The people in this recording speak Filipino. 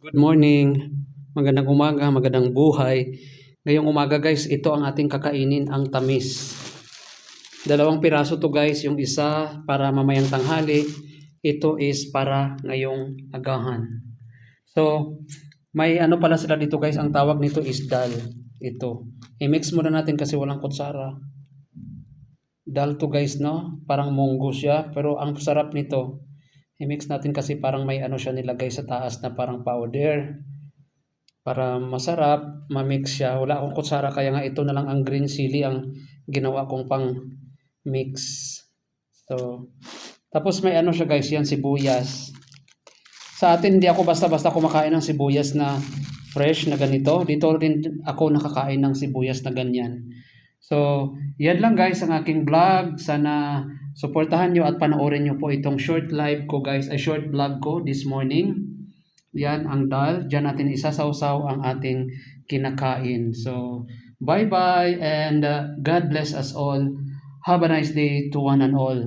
Good morning, magandang umaga, magandang buhay. Ngayong umaga guys, ito ang ating kakainin, ang tamis. Dalawang piraso to guys, yung isa para mamayang tanghali, ito is para ngayong agahan. So, may ano pala sila dito guys, ang tawag nito is dal. Ito. I-mix muna natin kasi walang kutsara. Dal to guys, no? Parang munggo siya, pero ang sarap nito, i-mix natin kasi parang may ano siya nilagay sa taas na parang powder. Para masarap, ma-mix siya. Wala akong kutsara kaya nga ito na lang ang green chili ang ginawa kong pang mix. So, tapos may ano siya guys, yan sibuyas. Sa atin hindi ako basta-basta kumakain ng sibuyas na fresh na ganito. Dito rin ako nakakain ng sibuyas na ganyan. So, yan lang guys ang aking vlog. Sana suportahan nyo at panoorin nyo po itong short live ko guys, ay short vlog ko this morning. Yan ang dal. Diyan natin isasawsaw ang ating kinakain. So, bye-bye and uh, God bless us all. Have a nice day to one and all.